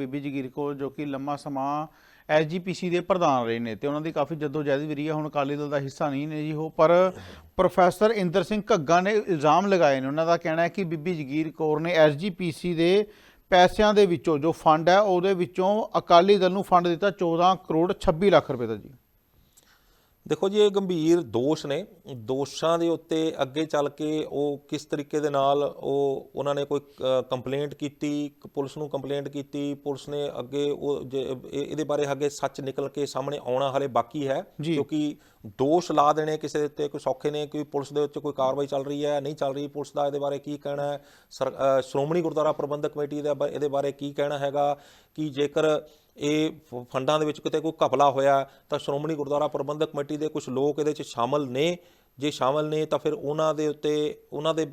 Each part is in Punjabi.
ਬੀਬੀ ਜਗੀਰ ਕੌਰ ਜੋ ਕਿ ਲੰਮਾ ਸਮਾਂ ਐਸਜੀਪੀਸੀ ਦੇ ਪ੍ਰਧਾਨ ਰਹੇ ਨੇ ਤੇ ਉਹਨਾਂ ਦੀ ਕਾਫੀ ਜਦੋਜਹਿਦ ਵੀ ਰਹੀ ਹੈ। ਹੁਣ ਅਕਾਲੀ ਦਲ ਦਾ ਹਿੱਸਾ ਨਹੀਂ ਨੇ ਜੀ ਉਹ, ਪਰ ਪ੍ਰੋਫੈਸਰ ਇੰਦਰ ਸਿੰਘ ਘੱਗਾ ਨੇ ਇਲਜ਼ਾਮ ਲਗਾਏ ਨੇ। ਉਹਨਾਂ ਦਾ ਕਹਿਣਾ ਹੈ ਕਿ ਬੀਬੀ ਜਗੀਰ ਕੌਰ ਨੇ ਐਸਜੀਪੀਸੀ ਦੇ ਪੈਸਿਆਂ ਦੇ ਵਿੱਚੋਂ ਜੋ ਫੰਡ ਹੈ, ਉਹਦੇ ਵਿੱਚੋਂ ਅਕਾਲੀ ਦਲ ਨੂੰ ਫੰਡ ਦਿੱਤਾ 14 ਕਰੋੜ 26 ਲੱਖ ਰੁਪਏ ਦਾ ਜੀ। ਦੇਖੋ ਜੀ ਇਹ ਗੰਭੀਰ ਦੋਸ਼ ਨੇ। ਦੋਸ਼ਾਂ ਦੇ ਉੱਤੇ ਅੱਗੇ ਚੱਲ ਕੇ ਉਹ ਕਿਸ ਤਰੀਕੇ ਦੇ ਨਾਲ ਉਹ ਉਹਨਾਂ ਨੇ ਕੋਈ ਕੰਪਲੇਂਟ ਕੀਤੀ ਕ- ਪੁਲਿਸ ਨੂੰ ਕੰਪਲੇਂਟ ਕੀਤੀ ਪੁਲਿਸ ਨੇ ਅੱਗੇ ਉਹ ਇਹਦੇ ਬਾਰੇ ਅੱਗੇ ਸੱਚ ਨਿਕਲ ਕੇ ਸਾਹਮਣੇ ਆਉਣਾ ਹਲੇ ਬਾਕੀ ਹੈ। ਕਿਉਂਕਿ ਦੋਸ਼ ਲਾ ਦੇਣੇ ਕਿਸੇ ਦੇ ਉੱਤੇ ਕੋਈ ਸੌਖੇ ਨੇ ਕੋਈ ਪੁਲਿਸ ਦੇ ਉੱਤੇ ਕੋਈ ਕਾਰਵਾਈ ਚੱਲ ਰਹੀ ਹੈ ਨਹੀਂ ਚੱਲ ਰਹੀ ਪੁਲਿਸ ਦਾ ਇਹਦੇ ਬਾਰੇ ਕੀ ਕਹਿਣਾ ਹੈ? ਸ਼੍ਰੋਮਣੀ ਗੁਰਦੁਆਰਾ ਪ੍ਰਬੰਧਕ ਕਮੇਟੀ ਦਾ ਇਹਦੇ ਬਾਰੇ ਕੀ ਕਹਿਣਾ ਹੈਗਾ? ਕਿ ਜੇਕਰ ਇਹ ਫੰਡਾਂ ਦੇ ਵਿੱਚ ਕਿਤੇ ਕੋਈ ਘਪਲਾ ਹੋਇਆ ਤਾਂ ਸ਼੍ਰੋਮਣੀ ਗੁਰਦੁਆਰਾ ਪ੍ਰਬੰਧਕ ਕਮੇਟੀ ਦੇ ਕੁਝ ਲੋਕ ਇਹਦੇ 'ਚ ਸ਼ਾਮਲ ਨੇ। ਜੇ ਸ਼ਾਮਲ ਨੇ ਤਾਂ ਫਿਰ ਉਹਨਾਂ ਦੇ ਉੱਤੇ, ਉਹਨਾਂ ਦੇ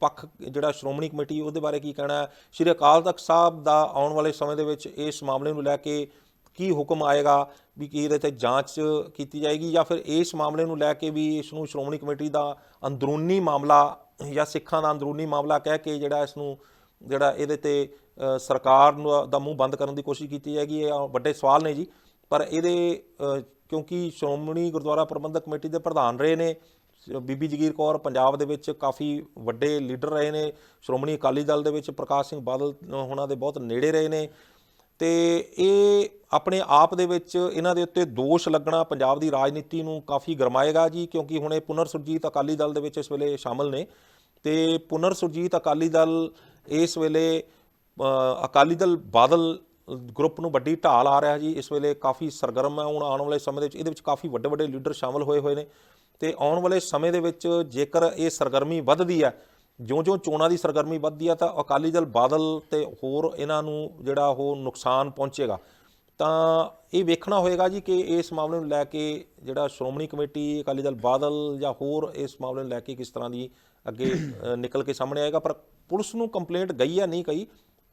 ਪੱਖ ਜਿਹੜਾ ਸ਼੍ਰੋਮਣੀ ਕਮੇਟੀ ਉਹਦੇ ਬਾਰੇ ਕੀ ਕਹਿਣਾ ਸ਼੍ਰੀ ਅਕਾਲ ਤਖਤ ਸਾਹਿਬ ਦਾ ਆਉਣ ਵਾਲੇ ਸਮੇਂ ਦੇ ਵਿੱਚ ਇਸ ਮਾਮਲੇ ਨੂੰ ਲੈ ਕੇ ਕੀ ਹੁਕਮ ਆਏਗਾ? ਵੀ ਕੀ ਇਹਦੇ ਤੇ ਜਾਂਚ ਕੀਤੀ ਜਾਏਗੀ ਜਾਂ ਫਿਰ ਇਸ ਮਾਮਲੇ ਨੂੰ ਲੈ ਕੇ ਵੀ ਇਸ ਨੂੰ ਸ਼੍ਰੋਮਣੀ ਕਮੇਟੀ ਦਾ ਅੰਦਰੂਨੀ ਮਾਮਲਾ ਜਾਂ ਸਿੱਖਾਂ ਦਾ ਅੰਦਰੂਨੀ ਮਾਮਲਾ ਕਹਿ ਕੇ ਜਿਹੜਾ ਇਸ ਨੂੰ ਜਿਹੜਾ ਇਹਦੇ ਤੇ ਸਰਕਾਰ ਨੂੰ ਦਾ ਮੂੰਹ ਬੰਦ ਕਰਨ ਦੀ ਕੋਸ਼ਿਸ਼ ਕੀਤੀ ਜਾਏਗੀ ਇਹ ਵੱਡੇ ਸਵਾਲ ਨੇ ਜੀ। ਪਰ ਇਹਦੇ ਕਿਉਂਕਿ ਸ਼੍ਰੋਮਣੀ ਗੁਰਦੁਆਰਾ ਪ੍ਰਬੰਧਕ ਕਮੇਟੀ ਦੇ ਪ੍ਰਧਾਨ ਰਹੇ ਨੇ ਬੀਬੀ ਜਗੀਰ ਕੌਰ ਪੰਜਾਬ ਦੇ ਵਿੱਚ ਕਾਫੀ ਵੱਡੇ ਲੀਡਰ ਰਹੇ ਨੇ, ਸ਼੍ਰੋਮਣੀ ਅਕਾਲੀ ਦਲ ਦੇ ਵਿੱਚ ਪ੍ਰਕਾਸ਼ ਸਿੰਘ ਬਾਦਲ ਉਹਨਾਂ ਦੇ ਬਹੁਤ ਨੇੜੇ ਰਹੇ ਨੇ। ਤੇ ਇਹ ਆਪਣੇ ਆਪ ਦੇ ਵਿੱਚ ਇਹਨਾਂ ਦੇ ਉੱਤੇ ਦੋਸ਼ ਲੱਗਣਾ ਪੰਜਾਬ ਦੀ ਰਾਜਨੀਤੀ ਨੂੰ ਕਾਫੀ ਗਰਮਾਏਗਾ ਜੀ, ਕਿਉਂਕਿ ਹੁਣ ਇਹ ਪੁਨਰ ਸੁਰਜੀਤ ਅਕਾਲੀ ਦਲ ਦੇ ਵਿੱਚ ਇਸ ਵੇਲੇ ਸ਼ਾਮਲ ਨੇ। ਤੇ ਪੁਨਰ ਸੁਰਜੀਤ ਅਕਾਲੀ ਦਲ ਇਸ ਵੇਲੇ ਅਕਾਲੀ ਦਲ ਬਾਦਲ ਗਰੁੱਪ ਨੂੰ ਵੱਡੀ ਢਾਲ ਆ ਰਿਹਾ ਜੀ। ਇਸ ਵੇਲੇ ਕਾਫੀ ਸਰਗਰਮ ਹੈ। ਹੁਣ ਆਉਣ ਵਾਲੇ ਸਮੇਂ ਦੇ ਵਿੱਚ ਇਹਦੇ ਵਿੱਚ ਕਾਫੀ ਵੱਡੇ ਵੱਡੇ ਲੀਡਰ ਸ਼ਾਮਲ ਹੋਏ ਹੋਏ ਨੇ। ਤੇ ਆਉਣ ਵਾਲੇ ਸਮੇਂ ਦੇ ਵਿੱਚ ਜੇਕਰ ਇਹ ਸਰਗਰਮੀ ਵੱਧਦੀ ਹੈ, ਜਿਉਂ-ਜਿਉਂ ਚੋਣਾਂ ਦੀ ਸਰਗਰਮੀ ਵੱਧਦੀ ਹੈ, ਤਾਂ ਅਕਾਲੀ ਦਲ ਬਾਦਲ ਤੇ ਹੋਰ ਇਹਨਾਂ ਨੂੰ ਜਿਹੜਾ ਉਹ ਨੁਕਸਾਨ ਪਹੁੰਚੇਗਾ। ਤਾਂ ਇਹ ਵੇਖਣਾ ਹੋਏਗਾ ਜੀ ਕਿ ਇਸ ਮਾਮਲੇ ਨੂੰ ਲੈ ਕੇ ਜਿਹੜਾ ਸ਼੍ਰੋਮਣੀ ਕਮੇਟੀ, ਅਕਾਲੀ ਦਲ ਬਾਦਲ ਜਾਂ ਹੋਰ ਇਸ ਮਾਮਲੇ ਨੂੰ ਲੈ ਕੇ ਕਿਸ ਤਰ੍ਹਾਂ ਦੀ ਅੱਗੇ ਨਿਕਲ ਕੇ ਸਾਹਮਣੇ ਆਏਗਾ। ਪਰ ਪੁਲਿਸ ਨੂੰ ਕੰਪਲੇਂਟ ਗਈ ਹੈ, ਨਹੀਂ ਗਈ